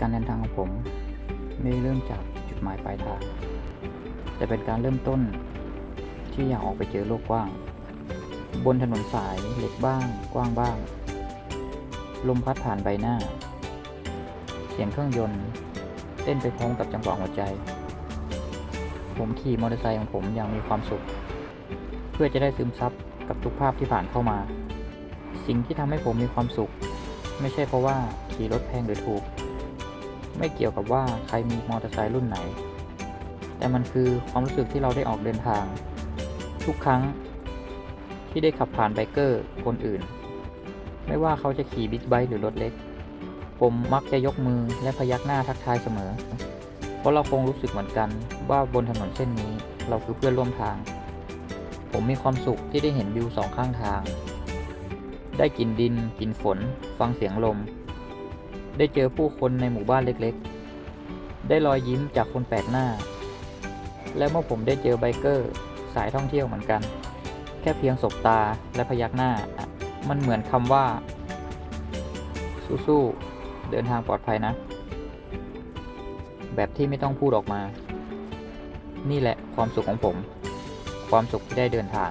การเดินทางของผมไม่ได้เริ่มจากจุดหมายปลายทาง แต่เป็นการเริ่มต้นที่อยากออกไปเจอโลกกว้าง บนถนนสายเล็กบ้าง กว้างบ้าง ลมพัดผ่านใบหน้า เสียงเครื่องยนต์เต้นไปพร้อมกับจังหวะหัวใจ ผมขี่มอเตอร์ไซค์ของผมอย่างมีความสุข เพื่อจะได้ซึมซับกับทุกภาพที่ผ่านเข้ามา สิ่งที่ทำให้ผมมีความสุข ไม่ใช่เพราะว่าขี่รถแพงหรือถูก ไม่เกี่ยวกับว่าใครมีมอเตอร์ไซค์รุ่นไหน แต่มันคือความรู้สึกที่เราได้ออกเดินทาง ทุกครั้งที่ได้ขับผ่านไบเกอร์คนอื่น ไม่ว่าเขาจะขี่บิ๊กไบค์หรือรถเล็ก ผมมักจะยกมือและพยักหน้าทักทายเสมอ เพราะเราคงรู้สึกเหมือนกันว่าบนถนนเส้นนี้เราคือเพื่อนร่วมทาง ผมมีความสุขที่ได้เห็นวิวสองข้างทาง ได้กลินดินกลินฝน ฟังเสียงลม ได้เจอผู้คนในหมู่บ้านเล็กๆ ได้รอยยิ้มจากคนแปลกหน้า และเมื่อผมได้เจอไบเกอร์ สายท่องเที่ยวเหมือนกัน แค่เพียงสบตาและพยักหน้า มันเหมือนคำว่า สู้ๆ เดินทางปลอดภัยนะ แบบที่ไม่ต้องพูดออกมา นี่แหละความสุขของผม ความสุขที่ได้เดินทาง